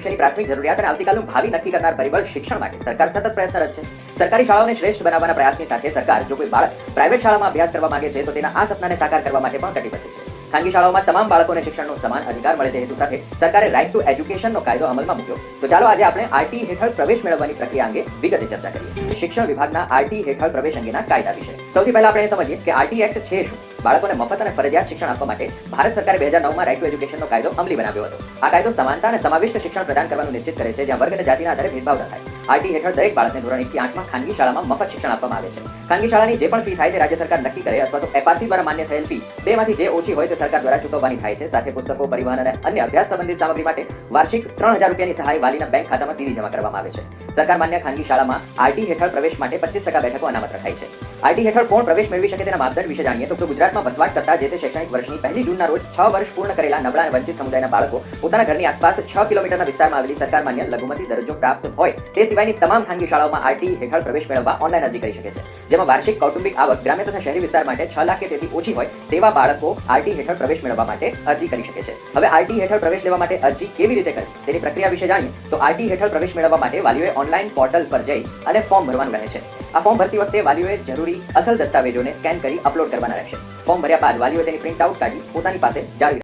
ભવિષ્યની પ્રાથમિક જરૂરિયાત અને આવતીકાલનું ભાવિ નક્કી કરનાર પરિબળ શિક્ષણ માટે. સરકાર સતત પ્રયત્નરત છે. સરકારી શાળાઓને શ્રેષ્ઠ બનાવવાના પ્રયાસની સાથે સરકાર જો કોઈ બાળક પ્રાઇવેટ શાળામાં અભ્યાસ કરવા માંગે છે, તો તેના આ સપનાને સાકાર કરવા માટે પણ કટિબદ્ધ છે. ખાનગી શાળાઓમાં તમામ બાળકોને શિક્ષણનો સમાન અધિકાર મળે તે હેતુ સાથે સરકારે રાઇટ ટુ એજ્યુકેશનનો કાયદો અમલમાં મૂક્યો. તો ચાલો આજે આપણે આરટી હેઠળ પ્રવેશ મેળવવાની પ્રક્રિયા અંગે વિગતે ચર્ચા કરીએ. શિક્ષણ વિભાગના આરટી હેઠળ પ્રવેશ અંગેના કાયદા વિશે. સૌથી પહેલા આપણે સમજીએ કે આરટી એક્ટ છે શું? બાળકોને મફત અને ફરજિયાત શિક્ષણ આપવા માટે ભારત સરકારે બે હજાર નવમાં રાઇટ ટુ એજ્યુકેશનનો કાયદો અમલી બનાવ્યો હતો. આ કાયદો સમાનતા અને સમાવિષ્ટ શિક્ષણ પ્રદાન કરવાનું નિશ્ચિત કરે છે, જ્યાં વર્ગ અને જાતિના આધારે ભેદભાવ ન થાય. આરટી હેઠળ દરેક બાળકને ધોરણ એકથી આઠમાં ખાનગી શાળામાં મફત શિક્ષણ આપવામાં આવે છે. ખાનગી શાળાની જે પણ ફી થાય તે રાજ્ય સરકાર નક્કી કરે અથવા તો એફઆરસી દ્વારા માન્ય થયેલ ફી. બેમાંથી જે ઓછી હોય તે સરકાર દ્વારા ચૂકવવાની થાય છે. સાથે પુસ્તકો, પરિવહન અને અન્ય અભ્યાસ સંબંધિત સામગ્રી માટે વાર્ષિક ત્રણ હજાર રૂપિયાની સહાય વાલીના બેંક ખાતામાં સીધી જમા કરવામાં આવે છે. સરકાર માન્ય ખાનગી શાળામાં આરટી હેઠળ પ્રવેશ માટે પચીસ ટકા બેઠકો અનામત રખાય છે. આરટી હેઠળ કોણ પ્રવેશ મેળવી શકે તેના માપદંડ વિશે જાણીએ તો જો ગુજરાતમાં વસવાટ કરતા જે તે શૈક્ષણિક વર્ષની પહેલી જૂનના રોજ છ વર્ષ પૂર્ણ કરેલા નબળા અને વંચિત સમુદાયના બાળકો પોતાના ઘરની આસપાસ છ કિલોમીટરના વિસ્તારમાં આવેલી સરકાર માન્ય લઘુમતી દરજ્જો પ્રાપ્ત હોય તે સિવાયની તમામ ખાનગી શાળાઓમાં આરટી હેઠળ પ્રવેશ મેળવવા ઓનલાઈન અરજી કરી શકે છે. જેમાં વાર્ષિક કૌટુંબિક આવક ગ્રામ્ય તથા શહેરી વિસ્તાર માટે છ લાખ કે તેથી ઓછી હોય તેવા બાળકો આરટી હેઠળ પ્રવેશ મેળવવા માટે અરજી કરી શકે છે. હવે આરટી હેઠળ પ્રવેશ લેવા માટે અરજી કેવી રીતે કરવી? તેની પ્રક્રિયા વિશે જાણીએ તો આરટી હેઠળ પ્રવેશ મેળવવા માટે વાલીઓએ ઓનલાઈન પોર્ટલ પર જઈ અને ફોર્મ ભરવાનું રહે છે. આ ફોર્મ ભરતી વખતે વાલીઓએ જરૂરી અસલ દસ્તાવેજોને સ્કેન કરી અપલોડ કરવાના રહેશે. ફોર્મ ભર્યા બાદ વાલીઓ તેની પ્રિન્ટ આઉટ કાઢી પોતાની પાસે જાળવી